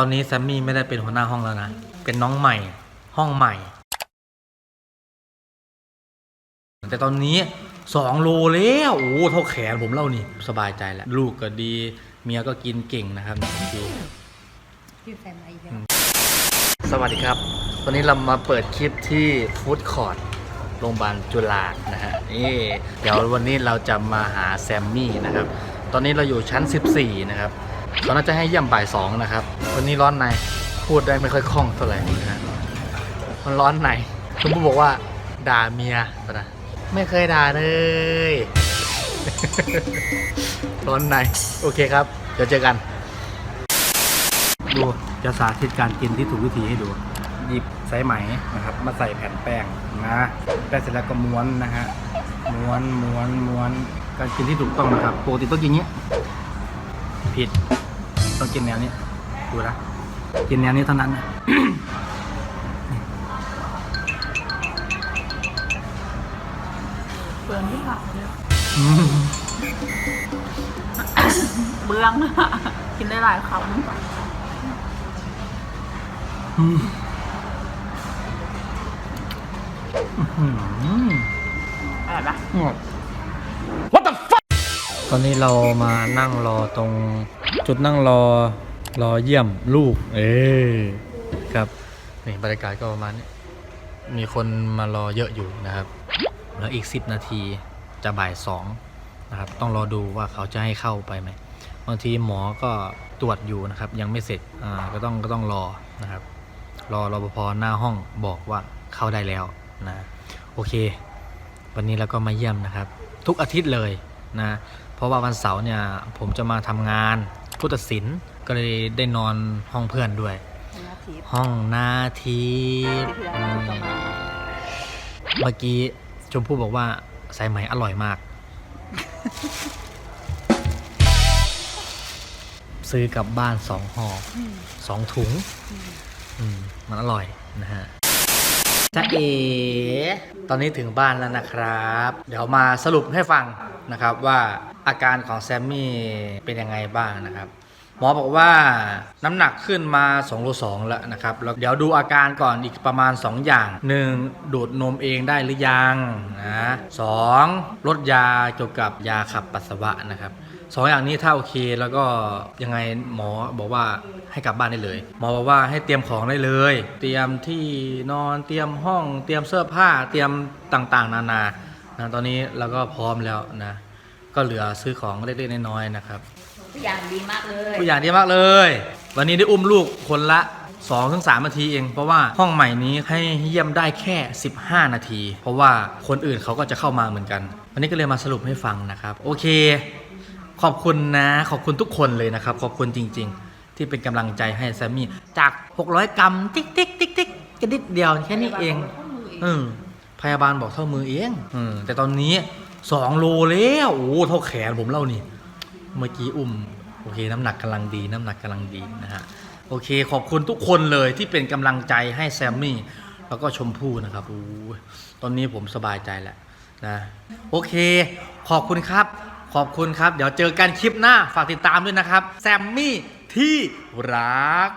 ตอนนี้แซมมี่ไม่ได้เป็นหัวหน้าห้องแล้วนะ เป็นน้องใหม่ ห้องใหม่ แต่ตอนนี้สองโลแล้วโอ้เท่าแขนผมเล่านี่ สบายใจแล้ว ลูกก็ดี เมียก็กินเก่งนะครับโอเคพี่แฟนมาอีกแล้วสวัสดีครับ วันนี้เรามาเปิดคลิปที่ฟู้ดคอร์ทโรงพยาบาลจุฬานะฮะนี่เดี๋ยววันนี้เราจะมาหาแซมมี่นะครับ ตอนนี้เราอยู่ชั้น 14 นะครับ เขาน่าจะให้เยี่ยมบ่ายสองนะครับ วันนี้ร้อนใน พูดได้ไม่ค่อยคล่องเท่าไหร่นะฮะมันร้อนในคุณผู้บอกว่า ด่าเมียนะไม่เคยด่าเลย ร้อนใน โอเคครับ เดี๋ยวเจอกัน ดูจะสาธิตการกินที่ถูกวิธีให้ดู หยิบสายไหมนะครับ มาใส่แผ่นแป้งนะแป้งเสร็จแล้วก็ม้วนนะฮะ ม้วนม้วนม้วน การกินที่ถูกต้องนะครับ ปกติต้องกินอย่างเงี้ย ผิด ต้องกินแนวนี้ดูนะกินแนวนี้เท่านั้นเบืองที่ผักเนี่ยอืมเบืองอะกินได้หลายคอืมอื้อหือำอะไรปะ What the fuck ตอนนี้เรามานั่งรอตรงจุดนั่งรอรอเยี่ยมลูก เอ้ครับนี่บรรยากาศก็ประมาณนี้มีคนมารอเยอะอยู่นะครับ แล้วอีก 10 นาทีจะบ่ายสองนะครับ ต้องรอดูว่าเขาจะให้เข้าไปไหมบางทีหมอก็ตรวจอยู่นะครับ ยังไม่เสร็จอ่าก็ต้องก็ต้องรอนะครับ รอรอปภหน้าห้องบอกว่าเข้าได้แล้วนะโอเค วันนี้เราก็มาเยี่ยมนะครับ ทุกอาทิตย์เลยนะ เพราะว่าวันเสาร์เนี่ยผมจะมาทำงานพุทธศิลป์ก็เลยได้นอนห้องเพื่อนด้วยนาทีห้องนาทีเมื่อกี้ชมพู่บอกว่าสายไหมอร่อยมาก ซื้อกลับบ้านสองห่อสองถุงอืมมันอร่อยนะฮะ จ๊ะเอ ตอนนี้ถึงบ้านแล้วนะครับ เดี๋ยวมาสรุปให้ฟังนะครับว่าอาการของแซมมี่เป็นยังไงบ้างนะครับ หมอบอกว่าน้ำหนักขึ้นมา2โล2แล้วนะครับแล้วเดี๋ยวดูอาการก่อนอีกประมาณ 2 อย่าง 1. ดูดนมเองได้หรือยังนะสองลดยาเกี่ยวกับยาขับปัสสาวะนะครับสองอย่างนี้ถ้าโอเคแล้วก็ยังไงหมอบอกว่าให้กลับบ้านได้เลย หมอบอกว่าให้เตรียมของได้เลย เตรียมที่นอนเตรียมห้อง เตรียมเสื้อผ้าเตรียมต่างๆ นานานะตอนนี้เราก็พร้อมแล้วนะก็เหลือซื้อของเล็กๆน้อยๆนะครับ ตัวอย่างดีมากเลยตัวอย่างดีมากเลย วันนี้ได้อุ้มลูกคนละ2-3ถึง3นาทีเอง เพราะว่าห้องใหม่นี้ให้เยี่ยมได้แค่ 15 นาที เพราะว่าคนอื่นเขาก็จะเข้ามาเหมือนกัน วันนี้ก็เลยมาสรุปให้ฟังนะครับ โอเค ขอบคุณนะ ขอบคุณทุกคนเลยนะครับ ขอบคุณจริง ๆ ที่เป็นกำลังใจให้แซมมี่จาก 600 กรัมติ๊กติ๊กติ๊กติ๊กกระดิดเดียวแค่นี้เองอืมพยาบาลบอกเท่ามือเองอืมแต่ตอนนี้ 2 โลแล้วโอ้เท่าแขนผมเล่านี่ เมื่อกี้อุ้มโอเคน้ำหนักกำลังดีน้ำหนักกำลังดีนะฮะโอเคขอบคุณทุกคนเลยที่เป็นกำลังใจให้แซมมี่แล้วก็ชมพู่นะครับโอ้ตอนนี้ผมสบายใจแล้วนะโอเค ขอบคุณครับ ขอบคุณครับ เดี๋ยวเจอกันคลิปหน้าฝากติดตามด้วยนะครับ แซมมี่ที่รัก